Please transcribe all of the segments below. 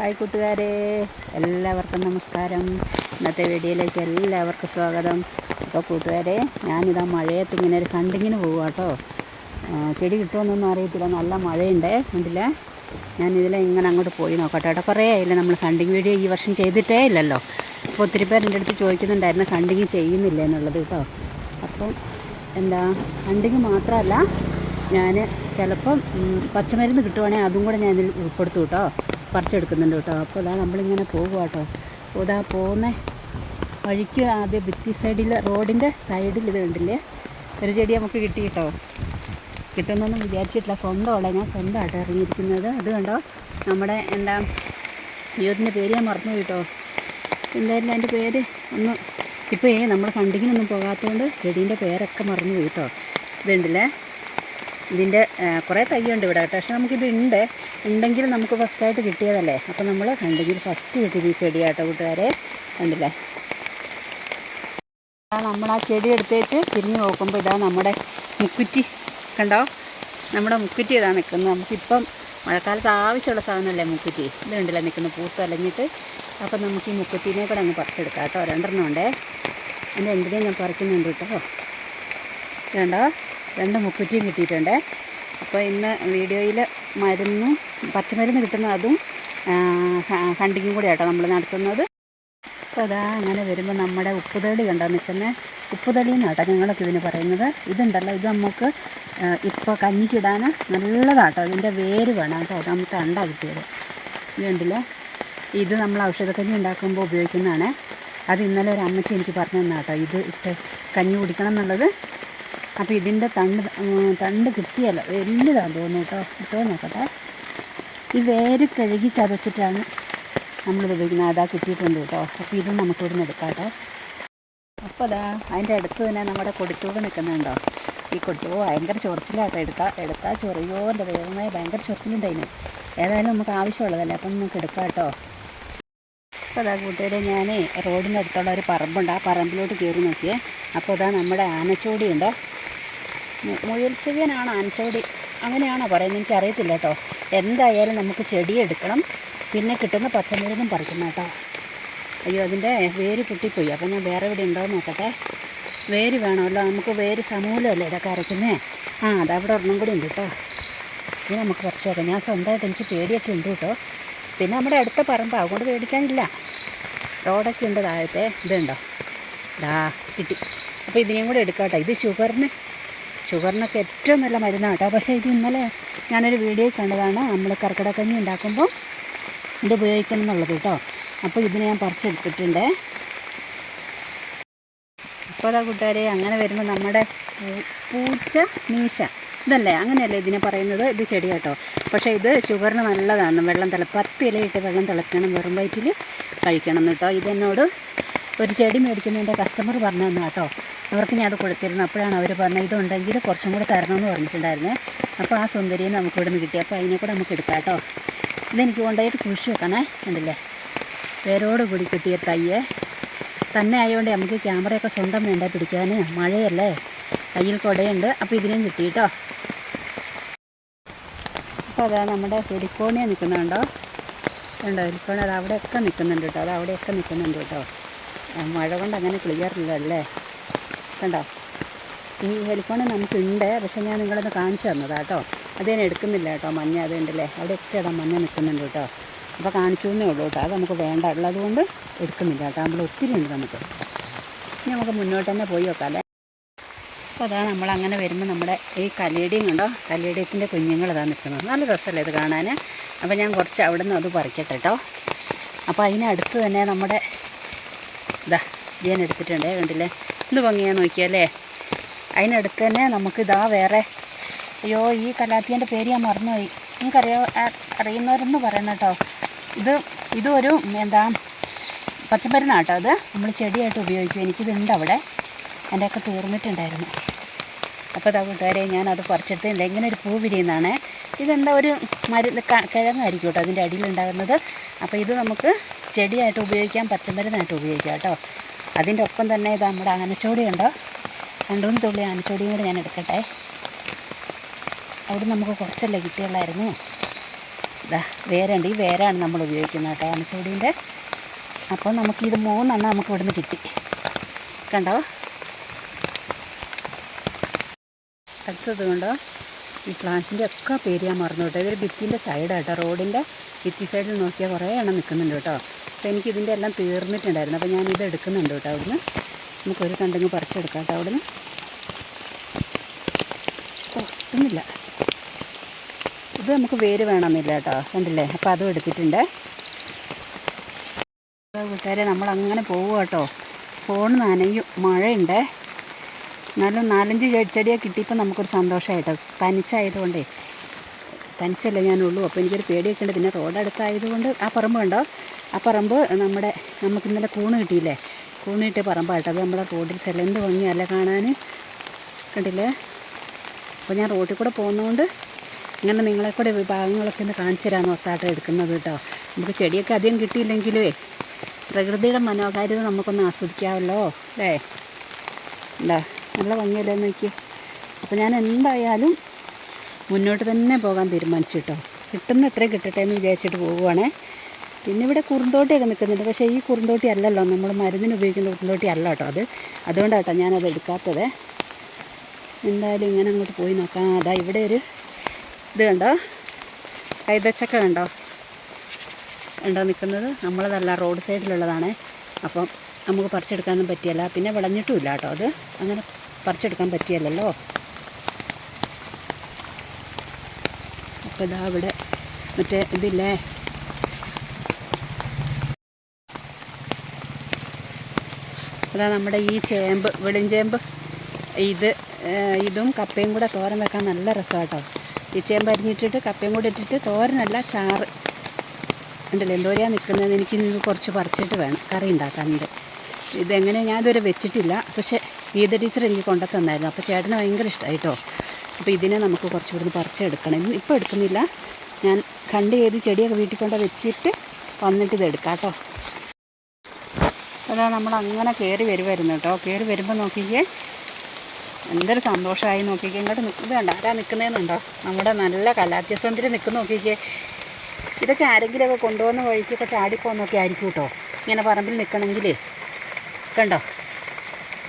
Hi കൂട്ടുകാരെ എല്ലാവർക്കും നമസ്കാരം. ഇന്നത്തെ വീഡിയോയിലേക്ക് എല്ലാവർക്കും സ്വാഗതം. അപ്പോൾ കൂട്ടുകാരെ ഞാനിതാ മഴയത്ത് ഇങ്ങനെ ഒരു ഹണ്ടിങ്ങിന് പോകുക കേട്ടോ ചെടി കിട്ടുമെന്നൊന്നും അറിയത്തില്ല. നല്ല മഴയുണ്ട് കണ്ടില്ല? ഞാനിതിലെ ഇങ്ങനെ അങ്ങോട്ട് പോയി നോക്കട്ടെ. കേട്ടോ കുറേ ആയില്ല നമ്മൾ കണ്ടിങ് വീഡിയോ ഈ വർഷം ചെയ്തിട്ടേ ഇല്ലല്ലോ. അപ്പോൾ ഒത്തിരി പേർ എന്റെ അടുത്ത് ചോദിക്കുന്നുണ്ടായിരുന്നു കണ്ടിങ് ചെയ്യുന്നില്ല എന്നുള്ളത് കേട്ടോ അപ്പം എന്താ കണ്ടിങ് മാത്രമല്ല ഞാൻ ചിലപ്പം പച്ചമരുന്ന് കിട്ടുവാണെങ്കിൽ അതും കൂടെ ഞാനിതിൽ ഉൾപ്പെടുത്തും കേട്ടോ പറിച്ചെടുക്കുന്നുണ്ട് കേട്ടോ. അപ്പോൾ ഇതാ നമ്മളിങ്ങനെ പോകുക കേട്ടോ. അപ്പോൾ ഇതാ പോകുന്ന വഴിക്ക് ആദ്യം ഭിത്തി സൈഡിൽ റോഡിന്റെ സൈഡിൽ ഇത് കണ്ടില്ലേ? ഒരു ചെടി നമുക്ക് കിട്ടി കേട്ടോ. കിട്ടുമെന്നൊന്നും വിചാരിച്ചിട്ടില്ല. സ്വന്തമുള്ള ഞാൻ സ്വന്തമായിട്ട് ഇറങ്ങിയിരിക്കുന്നത്. അത് കണ്ടോ? നമ്മുടെ എന്താ ജീവിതത്തിന്റെ പേര് ഞാൻ മറന്നു കേട്ടോ. എന്തായാലും അതിന്റെ പേര്? ഒന്ന് ഇപ്പോൾ ഏ നമ്മൾ കണ്ടിങ്ങിനൊന്നും പോകാത്തതുകൊണ്ട് ചെടീന്റെ പേരൊക്കെ മറന്നു കേട്ടോ. ഇതുണ്ടല്ലേ ഇതിന്റെ കുറേ തയ്യുണ്ട് ഇവിടെ കേട്ടോ. പക്ഷെ നമുക്കിത് ഉണ്ട് ഉണ്ടെങ്കിൽ നമുക്ക് ഫസ്റ്റായിട്ട് കിട്ടിയതല്ലേ? അപ്പോൾ നമ്മൾ കണ്ടെങ്കിൽ ഫസ്റ്റ് കിട്ടിയത് ഈ ചെടിയാട്ടോ കൂട്ടുകാരെ. കണ്ടില്ലേ? ആ നമ്മൾ ആ ചെടി എടുത്തേച്ച് തിരിഞ്ഞ് നോക്കുമ്പോൾ ഇതാ നമ്മുടെ മുക്കുറ്റി. കണ്ടോ? നമ്മുടെ മുക്കുറ്റി ഇതാ നിൽക്കുന്നത്. നമുക്കിപ്പം മഴക്കാലത്ത് ആവശ്യമുള്ള സാധനമല്ലേ മുക്കുറ്റി? ഇത് കണ്ടില്ല? നിൽക്കുന്ന പൂത്ത് അലഞ്ഞിട്ട്. അപ്പം നമുക്ക് ഈ മുക്കുറ്റീനെ കൂടെ അങ്ങ് പറിച്ചെടുക്കാം കേട്ടോ. രണ്ടെണ്ണം ഉണ്ടേ. അതിന്റെ രണ്ടിനെയും ഞാൻ പറിക്കുന്നുണ്ട് കേട്ടോ. കണ്ടോ? രണ്ട് മുക്കുറ്റിയും കിട്ടിയിട്ടുണ്ടേ. അപ്പോൾ ഇന്ന് വീഡിയോയിൽ മരുന്നും പച്ചമരുന്ന് കിട്ടുന്ന അതും ഹണ്ടിങ്ങും കൂടെ ആട്ടോ നമ്മൾ നടത്തുന്നത്. അപ്പോൾ അതാ അങ്ങനെ വരുമ്പോൾ നമ്മുടെ ഉപ്പുതളി കണ്ടോ നിൽക്കുന്നത് ഉപ്പുതളി എന്നാട്ടോ ഞങ്ങളൊക്കെ ഇതിന് പറയുന്നത്. ഇതുണ്ടല്ലോ ഇത് നമുക്ക് ഇപ്പോൾ കഞ്ഞിക്കിടാൻ നല്ലതാട്ടോ. ഇതിന്റെ വേര് വേണം കേട്ടോ നമുക്ക് അണ്ട കിട്ടിയത്. ഇത് കണ്ടില്ലേ? ഇത് നമ്മൾ ഔഷധക്കഞ്ഞി ഉണ്ടാക്കുമ്പോൾ ഉപയോഗിക്കുന്നതാണ്. അത് ഇന്നലെ ഒരു അമ്മച്ചി എനിക്ക് പറഞ്ഞു തന്നാട്ടോ. ഇത് ഇട്ട് കഞ്ഞി കുടിക്കണം എന്നുള്ളത്. അപ്പോൾ ഇതിന്റെ തണ്ട് തണ്ട് കിട്ടിയല്ലോ. വലുതാണ് തോന്നുന്നു കേട്ടോ കിട്ടുമോ നോക്കട്ടെ. ഈ വേര് കഴുകി ചതച്ചിട്ടാണ് നമ്മളിത് ഉപയോഗിക്കുന്നത് അതാ കിട്ടിയിട്ടുണ്ട് കേട്ടോ അപ്പോൾ ഇത് നമുക്ക് നിന്ന് എടുക്കാം കേട്ടോ അപ്പോൾ അതാ അതിന്റെ അടുത്ത് തന്നെ നമ്മുടെ കൊടുത്തൂവ് നിൽക്കുന്നുണ്ടോ? ഈ കൊടുത്തൂവ് ഭയങ്കര ചൊറിച്ചിലാട്ടോ. എടുക്കാം എടുത്താൽ ചൊറിയോ എന്റെ ദൈവമേ ഭയങ്കര ചൊറിച്ചിലുണ്ട് അതിന്. ഏതായാലും നമുക്ക് ആവശ്യമുള്ളതല്ലേ അപ്പം നമുക്ക് എടുക്കാം കേട്ടോ അപ്പോൾ അതാ കൂട്ടുകാരെ ഞാൻ റോഡിന്റെ അടുത്തുള്ള ഒരു പറമ്പുണ്ട്. ആ പറമ്പിലോട്ട് കയറി നോക്കിയേ. അപ്പോൾ അതാ നമ്മുടെ ആനച്ചോടിയുണ്ട്. മുയൽ ചെവിയനാണ് ആൻചവടി അങ്ങനെയാണോ പറയുന്നത്? എനിക്ക് അറിയത്തില്ല കേട്ടോ. എന്തായാലും നമുക്ക് ചെടിയെടുക്കണം. പിന്നെ കിട്ടുന്ന പച്ചമുളകും പറിക്കണം കേട്ടോ. അയ്യോ അതിന്റെ വേര് പൊട്ടിപ്പോയി. അപ്പോൾ ഞാൻ വേറെ എവിടെ ഉണ്ടോ നോക്കട്ടെ. വേര് വേണമല്ലോ. നമുക്ക് വേര് സമൂലമല്ലേ ഇതൊക്കെ അരയ്ക്കുന്നേ? ആ അതവിടെ ഒരെണ്ണം കൂടി ഉണ്ട് കേട്ടോ. ഇത് നമുക്ക് കുറച്ച് നോക്കാം. ഞാൻ സ്വന്തമായിട്ട് എനിക്ക് പേടിയൊക്കെ ഉണ്ട് കേട്ടോ. പിന്നെ നമ്മുടെ അടുത്ത പറമ്പ് അതുകൊണ്ട് പേടിക്കാനില്ല. റോഡൊക്കെ ഉണ്ട് താഴത്തെ. ഇതുണ്ടോ? ദാ കിട്ടി. അപ്പോൾ ഇതിനെയും കൂടെ എടുക്കാം കേട്ടോ. ഇത് ഷുഗറിന് ഷുഗറിനൊക്കെ ഏറ്റവും നല്ല മരുന്നാണ് കേട്ടോ. പക്ഷേ ഇത് ഇന്നലെ ഞാനൊരു വീഡിയോ കണ്ടതാണ്. നമ്മൾ കർക്കിടക്കഞ്ഞി ഉണ്ടാക്കുമ്പോൾ ഇത് ഉപയോഗിക്കണം എന്നുള്ളത് കേട്ടോ. അപ്പോൾ ഇതിനെ ഞാൻ പറിച്ചെടുത്തിട്ടുണ്ട്. അപ്പോൾ അതാ കൂട്ടുകാരെ അങ്ങനെ വരുമ്പോൾ നമ്മുടെ പൂച്ച മീശ. ഇതല്ലേ? അങ്ങനെയല്ലേ ഇതിനെ പറയുന്നത്? ഇത് ചെടി കേട്ടോ. പക്ഷേ ഇത് ഷുഗറിന് നല്ലതാണ്. വെള്ളം തിള പത്ത് ഇലയിട്ട് വെള്ളം തിളക്കണം. വെറും വയറ്റിൽ കഴിക്കണം കേട്ടോ. ഇതെന്നോട് ഒരു ചെടി മേടിക്കുന്നതിന്റെ കസ്റ്റമർ പറഞ്ഞു തന്നു കേട്ടോ. അവർക്ക് ഞാൻ അത് കൊടുത്തിരുന്നു. അപ്പോഴാണ് അവർ പറഞ്ഞത് ഇതുണ്ടെങ്കിൽ കുറച്ചും കൂടെ തരണമെന്ന് പറഞ്ഞിട്ടുണ്ടായിരുന്നേ. അപ്പോൾ ആ സുന്ദരിയും നമുക്ക് ഇവിടെ നിന്ന് കിട്ടി. അപ്പോൾ അതിനെ കൂടെ നമുക്ക് എടുക്കാം കേട്ടോ. ഇതെനിക്ക് കൊണ്ടായിട്ട് കുഴിച്ച് വെക്കണേ. ഉണ്ടല്ലേ പേരോട് കൂടി കിട്ടിയ തയ്യെ. തന്നെ ആയതുകൊണ്ട് നമുക്ക് ക്യാമറയൊക്കെ സ്വന്തം വേണ്ട പിടിക്കാൻ മഴയല്ലേ? കയ്യിൽ കുടയുണ്ട്. അപ്പോൾ ഇതിനെയും കിട്ടി കേട്ടോ. അപ്പോൾ അതാ നമ്മുടെ ഹെലിക്കോണിയ നിൽക്കുന്നുണ്ടോ ഉണ്ടോ ഹെലിക്കോണി അത് അവിടെയൊക്കെ നിൽക്കുന്നുണ്ട് കേട്ടോ. അത് അവിടെയൊക്കെ നിൽക്കുന്നുണ്ട് കേട്ടോ. മഴ കൊണ്ട് അങ്ങനെ ക്ലിയർ ഇല്ലല്ലേ? കണ്ടോ? ഈ ഹെൽഫോൺ നമുക്കുണ്ട്. പക്ഷേ ഞാൻ നിങ്ങളൊന്ന് കാണിച്ചു തന്നതാണ് കേട്ടോ. അത് എടുക്കുന്നില്ല കേട്ടോ മഞ്ഞ അതുണ്ടല്ലേ അവിടെ ഇടാം മഞ്ഞ നിൽക്കുന്നുണ്ട് കേട്ടോ. അപ്പോൾ കാണിച്ചു എന്നേ ഉള്ളൂ കേട്ടോ. അത് നമുക്ക് വേണ്ട. ഉള്ളത് കൊണ്ട് എടുക്കുന്നില്ല കേട്ടോ. നമ്മൾ ഒത്തിരി ഉണ്ട് നമുക്ക്. ഇനി നമുക്ക് മുന്നോട്ട് തന്നെ പോയി നോക്കാം അല്ലേ? അപ്പോൾ അതാ നമ്മൾ അങ്ങനെ വരുമ്പോൾ നമ്മുടെ ഈ കലേടിയും കണ്ടോ? കലേടിയത്തിന്റെ കുഞ്ഞുങ്ങൾ ഇതാ നിൽക്കുന്നത്. നല്ല രസമല്ലേ ഇത് കാണാൻ. അപ്പോൾ ഞാൻ കുറച്ച് അവിടെ നിന്ന് അത് പറിക്കട്ടെ കേട്ടോ. അപ്പോൾ അതിനടുത്ത് തന്നെ നമ്മുടെ ഇത് ഞാൻ എടുത്തിട്ടുണ്ടേ. കണ്ടില്ലേ? എന്ത് ഭംഗിയാ നോക്കിയല്ലേ അതിനടുത്ത് തന്നെ നമുക്ക് ഇതാ വേറെ. അയ്യോ ഈ കലാത്തിയന്റെ പേര് ഞാൻ മറന്നുപോയി. നിങ്ങൾക്കറിയോ അറിയുന്നവരെന്ന് പറയണം കേട്ടോ. ഇത് ഇതൊരു എന്താ പച്ചമരുന്നാട്ടോ അത്. നമ്മൾ ചെടിയായിട്ട് ഉപയോഗിക്കും. എനിക്കിതുണ്ട് അവിടെ. എന്റെയൊക്കെ തീർന്നിട്ടുണ്ടായിരുന്നു. അപ്പോൾ അതാ കൂട്ടുകാരെ ഞാനത് പറിച്ചെടുത്തില്ല ഇങ്ങനെ ഒരു പൂ വിരിയുന്നതാണ്. ഇതെന്താ ഒരു മരുന്ന് കിഴങ്ങായിരിക്കും കേട്ടോ അതിന്റെ അടിയിലുണ്ടാകുന്നത്. അപ്പോൾ ഇത് നമുക്ക് ചെടിയായിട്ട് ഉപയോഗിക്കാം പച്ചമരുന്നായിട്ട് ഉപയോഗിക്കാം കേട്ടോ. അതിന്റെ ഒപ്പം തന്നെ ഇത് നമ്മുടെ ആനച്ചോടി ഉണ്ടോ രണ്ടു മൂന്ന് തുള്ളി ആനച്ചോടിയും കൂടെ ഞാൻ എടുക്കട്ടെ. അവിടെ നമുക്ക് കുറച്ചല്ലേ കിട്ടിയുള്ളായിരുന്നു. ഇതാ വേരുണ്ട്. ഈ വേരാണ് നമ്മൾ ഉപയോഗിക്കുന്നത് കേട്ടോ ആനച്ചോടീന്റെ. അപ്പോൾ ഇത് മൂന്നെണ്ണം നമുക്ക് ഇവിടുന്ന് കിട്ടി. കണ്ടോ? അടുത്തത് കൊണ്ടോ? ഈ പ്ലാന്റ്സിന്റെ ഒക്കെ പേര് ഞാൻ മറന്നു കേട്ടോ ഇതൊരു ഭിത്തിന്റെ സൈഡാട്ടോ റോഡിന്റെ ഭിത്തി സൈഡിൽ നോക്കിയാൽ കുറേ എണ്ണം നിൽക്കുന്നുണ്ട് കേട്ടോ. അപ്പോൾ എനിക്ക് ഇതിന്റെ എല്ലാം തീർന്നിട്ടുണ്ടായിരുന്നു. അപ്പോൾ ഞാൻ ഇത് എടുക്കുന്നുണ്ട് കേട്ടോ അവിടുന്ന്. നമുക്കൊരു കണ്ടെങ്കിൽ പറിച്ചെടുക്കാം കേട്ടോ അവിടുന്ന്. ഒട്ടുന്നില്ല ഇത് നമുക്ക് വേര് വേണമെന്നില്ല കേട്ടോ. കണ്ടില്ലേ? അപ്പോൾ അതും എടുത്തിട്ടുണ്ട്. കൂട്ടുകാരെ നമ്മൾ അങ്ങനെ പോവുക കേട്ടോ. ഫോൺ നനയും. മഴയുണ്ട്. എന്നാലും നാലഞ്ച് ചെടിയൊക്കെ കിട്ടിയപ്പോൾ നമുക്കൊരു സന്തോഷമായിട്ടോ തനിച്ചായതുകൊണ്ടേ. തനിച്ചല്ലേ ഞാനുള്ളൂ. അപ്പോൾ എനിക്കൊരു പേടിയൊക്കെ ഉണ്ട് പിന്നെ റോഡ് അടുത്തായതുകൊണ്ട് ആ പറമ്പ് കണ്ടോ? ആ പറമ്പ് നമ്മുടെ നമുക്ക് ഇന്നലെ കൂണ് കിട്ടിയില്ലേ? കൂണ് കിട്ടിയ അത് നമ്മുടെ റോഡിൽ സ്ഥലം എന്ത് ഭംഗിയല്ലേ കാണാൻ. കണ്ടില്ലേ? അപ്പോൾ ഞാൻ റോഡിൽ കൂടെ പോകുന്നതുകൊണ്ട് ഇങ്ങനെ നിങ്ങളെ കൂടെ വിഭാഗങ്ങളൊക്കെ ഒന്ന് കാണിച്ചു തരാമെന്ന് ഒത്താട്ടം എടുക്കുന്നത് കേട്ടോ. നമുക്ക് ചെടിയൊക്കെ അധികം കിട്ടിയില്ലെങ്കിലേ പ്രകൃതിയുടെ മനോഹാരിത നമുക്കൊന്ന് ആസ്വദിക്കാമല്ലോ അല്ലേ? എന്താ? നല്ല ഭംഗിയല്ലേ നോക്കി? അപ്പോൾ ഞാൻ എന്തായാലും മുന്നോട്ട് തന്നെ പോകാൻ തീരുമാനിച്ചു കേട്ടോ. കിട്ടുന്ന എത്രയും കിട്ടട്ടെ എന്ന് വിചാരിച്ചിട്ട് പോവുകയാണേ. പിന്നെ ഇവിടെ കുറുന്തോട്ടിയൊക്കെ നിൽക്കുന്നുണ്ട്. പക്ഷേ ഈ കുറുന്തോട്ടി അല്ലല്ലോ. നമ്മൾ മരുന്നിന് ഉപയോഗിക്കുന്ന കുറുന്തോട്ടി അല്ല കേട്ടോ അത്. അതുകൊണ്ടാട്ടോ ഞാനത് എടുക്കാത്തത്. എന്തായാലും ഇങ്ങനെ അങ്ങോട്ട് പോയി നോക്കാം. അതാ ഇവിടെ ഒരു ഇത് കണ്ടോ? കൈതച്ചക്ക കണ്ടോ? ഉണ്ടോ നിൽക്കുന്നത്? നമ്മളതല്ല റോഡ് സൈഡിലുള്ളതാണ്. അപ്പം നമുക്ക് പറിച്ചെടുക്കാനൊന്നും പറ്റിയല്ല. പിന്നെ വിളഞ്ഞിട്ടുമില്ല കേട്ടോ അത്. അങ്ങനെ പറിച്ചെടുക്കാൻ പറ്റിയല്ലോ അപ്പോൾ ഇതാ ഇവിടെ മറ്റേ ഇതില്ലേ? അതാ നമ്മുടെ ഈ ചേമ്പ് വെളിഞ്ചേമ്പ് ഇത് ഇതും കപ്പയും കൂടെ തോരൻ വെക്കാൻ നല്ല രസമാട്ടോ. ഈ ചേമ്പ് അരിഞ്ഞിട്ടിട്ട് കപ്പയും കൂടെ ഇട്ടിട്ട് തോരനല്ല ചാറ്. ഉണ്ടല്ലോ എന്തോരിയാണ് നിൽക്കുന്നത്? എനിക്ക് ഇത് കുറച്ച് പറിച്ചിട്ട് വേണം കറി ഉണ്ടാക്കാനുണ്ട്. ഇതെങ്ങനെ ഞാനിതുവരെ വെച്ചിട്ടില്ല. പക്ഷേ ഗീത ടീച്ചർ എനിക്ക് കൊണ്ടു തന്നായിരുന്നു. അപ്പോൾ ചേട്ടന് ഭയങ്കര ഇഷ്ടമായിട്ടോ അപ്പോൾ ഇതിനെ നമുക്ക് കുറച്ച് ഇവിടുന്ന് പറിച്ചെടുക്കണം. ഇപ്പോൾ എടുക്കുന്നില്ല. ഞാൻ കണ്ട് ഏത് ചെടിയൊക്കെ വീട്ടിൽ കൊണ്ട് വെച്ചിട്ട് വന്നിട്ട് ഇത് എടുക്കാം കേട്ടോ. അതാ നമ്മൾ അങ്ങനെ കയറി വരുമായിരുന്നു കേട്ടോ. കയറി വരുമ്പോൾ നോക്കിക്കേ എന്തൊരു സന്തോഷമായി നോക്കിക്കേ. ഇങ്ങോട്ട് നിൽക്കുന്നത് കണ്ടോ? ആരാ നിൽക്കുന്നതെന്നുണ്ടോ നമ്മുടെ നല്ല കലാത്യസന്തിരി നിൽക്കുന്ന നോക്കിക്കേ. ഇതൊക്കെ ആരെങ്കിലുമൊക്കെ കൊണ്ടുപോകുന്ന വഴിക്കൊക്കെ ചാടിപ്പോന്നൊക്കെ ആയിരിക്കും കേട്ടോ. ഇങ്ങനെ പറമ്പിൽ നിൽക്കണമെങ്കിലേ കണ്ടോ?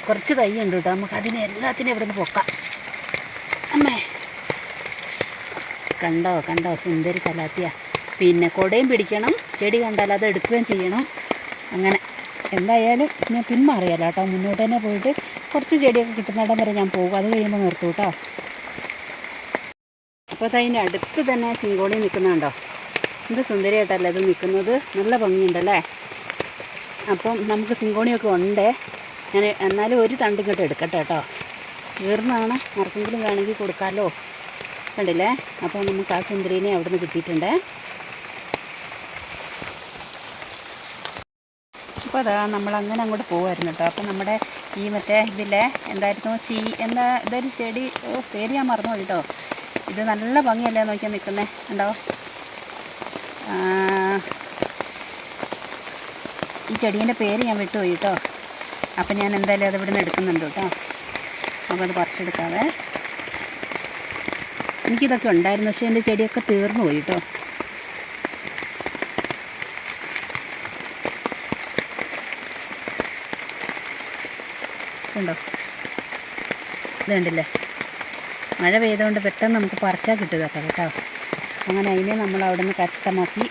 കുറച്ച് തൈ ഉണ്ട് കേട്ടോ. നമുക്ക് അതിനെ എല്ലാത്തിനും ഇവിടെ നിന്ന് പൊക്കാം. അമ്മേ. കണ്ടോ? കണ്ടോ? സുന്ദരി കലാത്തിയ പിന്നെ കൊടയും പിടിക്കണം. ചെടി കണ്ടാൽ അത് എടുക്കുകയും ചെയ്യണം. അങ്ങനെ. എന്തായാലും ഞാൻ പിന്മാറിയല്ല കേട്ടോ. മുന്നോട്ട് തന്നെ പോയിട്ട് കുറച്ച് ചെടിയൊക്കെ കിട്ടുന്നിടം വരെ ഞാൻ പോകും. അത് കഴിയുമ്പോൾ നിർത്തും കേട്ടോ. അപ്പോൾ അത് അതിന്റെ അടുത്ത് തന്നെ സിങ്കോണി നിൽക്കുന്നുണ്ടോ? എന്ത് സുന്ദരിയായിട്ടല്ലേ ഇത് നിൽക്കുന്നത്? നല്ല ഭംഗിയുണ്ടല്ലേ? അപ്പം നമുക്ക് സിങ്കോണിയൊക്കെ ഉണ്ട്. ഞാൻ എന്നാലും ഒരു തണ്ട് ഇങ്ങോട്ട് എടുക്കട്ടെ കേട്ടോ. വീർന്നാണ് ആർക്കെങ്കിലും വേണമെങ്കിൽ കൊടുക്കാമല്ലോ കണ്ടില്ലേ? അപ്പോൾ നമുക്ക് ആ സുന്ദരീനെ അവിടുന്ന് കിട്ടിയിട്ടുണ്ട്. അപ്പോൾ അതാ നമ്മൾ അങ്ങനെ അങ്ങോട്ട് പോകുമായിരുന്നു കേട്ടോ. അപ്പോൾ നമ്മുടെ ഈ മറ്റേ ഇതിലെ എന്തായിരുന്നു? ചീ എന്താ ഇതൊരു ചെടി ഓ പേര് ഞാൻ മറന്നു കേട്ടോ. ഇത് നല്ല ഭംഗിയല്ലേ നോക്കിയാൽ നിൽക്കുന്നത് ഉണ്ടോ ഈ ചെടീന്റെ പേര് ഞാൻ വിട്ടുപോയി കേട്ടോ. അപ്പം ഞാൻ എന്തായാലും അത് ഇവിടുന്ന് എടുക്കുന്നുണ്ട് കേട്ടോ. അപ്പോൾ അത് പറിച്ചെടുക്കാവേ. എനിക്കിതൊക്കെ ഉണ്ടായിരുന്നു പക്ഷേ എന്റെ ചെടിയൊക്കെ തീർന്നു പോയി കേട്ടോ ഉണ്ടോ ഇത് കണ്ടില്ലേ മഴ പെയ്തുകൊണ്ട് പെട്ടെന്ന് നമുക്ക് പറിച്ചാൽ കിട്ടുക കേട്ടോ അങ്ങനെ അതിനെ നമ്മൾ അവിടെ നിന്ന് കരസ്ഥമാക്കി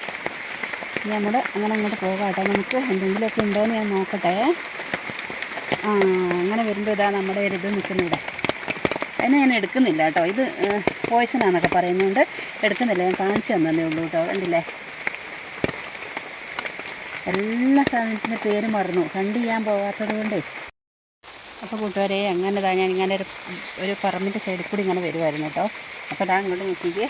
നമ്മൾ അങ്ങനെ അങ്ങോട്ട് പോകാം കേട്ടോ. നമുക്ക് എന്തെങ്കിലുമൊക്കെ ഉണ്ടോയെന്ന് ഞാൻ നോക്കട്ടെ. ആ അങ്ങനെ വരുമ്പോൾ ഇതാ നമ്മുടെ ഒരു ഇത് നിൽക്കുന്നത് ഇവിടെ അതിനെ ഞാൻ എടുക്കുന്നില്ല കേട്ടോ. ഇത് പോയ്സണാന്നൊക്കെ പറയുന്നതുകൊണ്ട് എടുക്കുന്നില്ല. ഞാൻ കാണിച്ചു തന്നതേ ഉള്ളൂ കേട്ടോ. കണ്ടില്ലേ? എല്ലാ സാധനത്തിന്റെ പേര് മറന്നു. കണ്ട് ചെയ്യാൻ പോകാത്തത് കൊണ്ടേ. അപ്പോൾ കൂട്ടുകാരെ അങ്ങനെ താ ഞാൻ ഇങ്ങനെ ഒരു ഒരു പറമ്പിന്റെ സൈഡിൽ കൂടി ഇങ്ങനെ വരുമായിരുന്നു കേട്ടോ. അപ്പോൾ താ ഇങ്ങോട്ട് നോക്കിയിട്ട്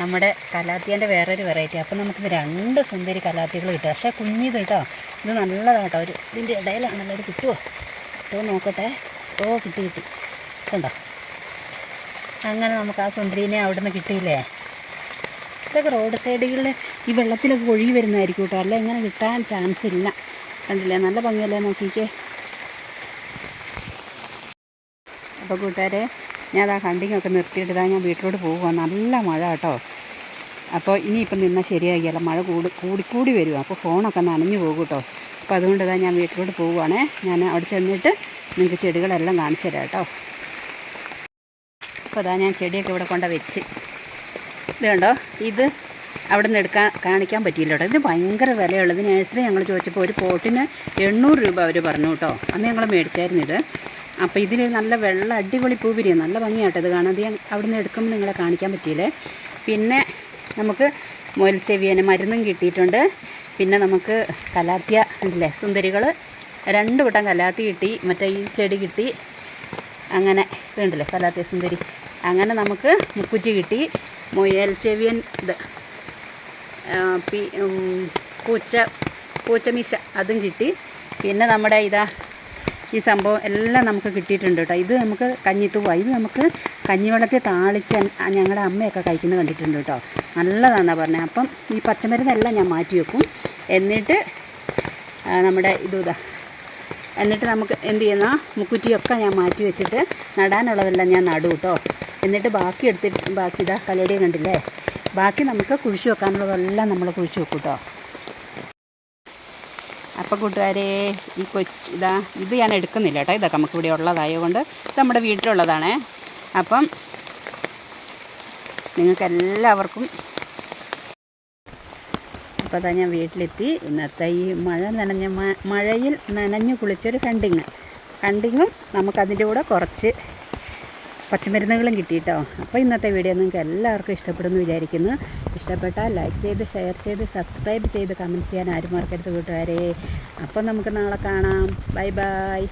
നമ്മുടെ കലാത്തിയന്റെ വേറൊരു വെറൈറ്റി അപ്പോൾ നമുക്കിത് രണ്ട് സുന്ദരി കലാത്തികൾ കിട്ടും. പക്ഷേ കുഞ്ഞിത് കേട്ടോ ഇത് നല്ലതാണ് കേട്ടോ. ഒരു ഇതിന്റെ ഇടയിലാണല്ലോ ഒരു കിട്ടുമോ കിട്ടുമോ നോക്കട്ടെ. ഓ കിട്ടി കിട്ടി. കണ്ടോ? അങ്ങനെ നമുക്ക് ആ സുന്ദരീനെ അവിടെ നിന്ന് കിട്ടിയില്ലേ? ഇതൊക്കെ റോഡ് സൈഡുകളിൽ ഈ വെള്ളത്തിലൊക്കെ ഒഴുകി വരുന്നതായിരിക്കും കേട്ടോ. അല്ല? ഇങ്ങനെ കിട്ടാൻ ചാൻസ് ഇല്ല. കണ്ടില്ലേ? നല്ല ഭംഗിയല്ലേ? നോക്കിക്കേ. അപ്പോൾ കൂട്ടുകാരെ ഞാൻ ആ കണ്ടിങ്ങൊക്കെ നിർത്തിയിട്ട് ഇതാ ഞാൻ വീട്ടിലോട്ട് പോകുക നല്ല മഴ കേട്ടോ. അപ്പോൾ ഇനിയിപ്പം നിന്നാൽ ശരിയാകിയല്ല മഴ കൂടി കൂടിക്കൂടി വരും. അപ്പോൾ ഫോണൊക്കെ നനഞ്ഞു പോകും കേട്ടോ. അപ്പോൾ അതുകൊണ്ട് ഇതാ ഞാൻ വീട്ടിലോട്ട് പോവുകയാണേ ഞാൻ അവിടെ ചെന്നിട്ട് നിങ്ങൾക്ക് ചെടികളെല്ലാം കാണിച്ചു തരാം കേട്ടോ. അപ്പോൾ അതാ ഞാൻ ചെടിയൊക്കെ ഇവിടെ കൊണ്ട് വെച്ച്. ഇത് കണ്ടോ? ഇത് അവിടെ നിന്ന് എടുക്കാൻ കാണിക്കാൻ പറ്റിയില്ല കേട്ടോ. ഇതിന് ഭയങ്കര വിലയുള്ളത് നേഴ്സറി ഞങ്ങൾ ചോദിച്ചപ്പോൾ ഒരു പോട്ടിന് എണ്ണൂറ് രൂപ അവർ പറഞ്ഞു കേട്ടോ. അന്ന് ഞങ്ങൾ മേടിച്ചായിരുന്നു ഇത്. അപ്പോൾ ഇതിൽ നല്ല വെള്ള അടിപൊളി പൂ പിരിയും. നല്ല ഭംഗിയാട്ടോ ഇത് കാണാൻ. ഞാൻ അവിടെ നിന്ന് എടുക്കുമ്പോൾ നിങ്ങളെ കാണിക്കാൻ പറ്റിയില്ലേ? പിന്നെ നമുക്ക് മുയൽച്ചെവിയന് മരുന്നും കിട്ടിയിട്ടുണ്ട്. പിന്നെ നമുക്ക് കലാത്തിയ ഉണ്ടല്ലേ സുന്ദരികൾ രണ്ട് വട്ടം കലാത്തി കിട്ടി. മറ്റേ ഈ ചെടി കിട്ടി. അങ്ങനെ ഇതുണ്ടല്ലേ കലാത്തിയ സുന്ദരി. അങ്ങനെ നമുക്ക് മുക്കുറ്റി കിട്ടി. മുയൽ ചെവിയൻ ഇത് പൂച്ച പൂച്ചമീശ അതും കിട്ടി. പിന്നെ നമ്മുടെ ഇതാ ഈ സംഭവം എല്ലാം നമുക്ക് കിട്ടിയിട്ടുണ്ട് കേട്ടോ. ഇത് നമുക്ക് കഞ്ഞിത്തൂവ. ഇത് നമുക്ക് കഞ്ഞിവെള്ളത്തിൽ താളിച്ച് ഞങ്ങളുടെ അമ്മയൊക്കെ കഴിക്കുന്നത് കണ്ടിട്ടുണ്ട് കേട്ടോ. നല്ലതാണെന്നാണ് പറഞ്ഞത് അപ്പം ഈ പച്ചമരുന്നെല്ലാം ഞാൻ മാറ്റി വെക്കും. എന്നിട്ട് നമ്മുടെ ഇതുതാ ഇതാ. എന്നിട്ട് നമുക്ക് എന്ത് ചെയ്യുന്ന മുക്കുറ്റിയൊക്കെ ഞാൻ മാറ്റി വെച്ചിട്ട് നടാനുള്ളതെല്ലാം ഞാൻ നടും കേട്ടോ. എന്നിട്ട് ബാക്കി എടുത്തിട്ട് ബാക്കി ഇതാ കലയുടെ കണ്ടില്ലേ? ബാക്കി നമുക്ക് കുഴിച്ചു വെക്കാനുള്ളതെല്ലാം നമ്മൾ കുഴിച്ചു വെക്കും കേട്ടോ. അപ്പം കൂട്ടുകാരെ ഈ കൊച്ച് ഇതാ ഇത് ഞാൻ എടുക്കുന്നില്ല കേട്ടോ. ഇതൊക്കെ നമുക്ക് ഇവിടെ ഉള്ളതായതുകൊണ്ട് ഇത് നമ്മുടെ വീട്ടിലുള്ളതാണേ. അപ്പം നിങ്ങൾക്ക് എല്ലാവർക്കും അപ്പോൾ അതാ ഞാൻ വീട്ടിലെത്തി. ഇന്നത്തെ ഈ മഴ നനഞ്ഞ മഴയിൽ നനഞ്ഞു കുളിച്ചൊരു കണ്ടിങ്. കണ്ടിങ്ങും നമുക്കതിന്റെ കൂടെ കുറച്ച് പച്ചമരുന്നുകളും കിട്ടിയിട്ടോ? അപ്പോൾ ഇന്നത്തെ വീഡിയോ നിങ്ങൾക്ക് എല്ലാവർക്കും ഇഷ്ടപ്പെടുമെന്ന് വിചാരിക്കുന്നു. ഇഷ്ടപ്പെട്ടാൽ ലൈക്ക് ചെയ്ത് ഷെയർ ചെയ്ത് സബ്സ്ക്രൈബ് ചെയ്ത് കമന്റ്സ് ചെയ്യാൻ ആരും മറക്കരുത് കൂട്ടുകാരെ. അപ്പോൾ നമുക്ക് നാളെ കാണാം. Bye bye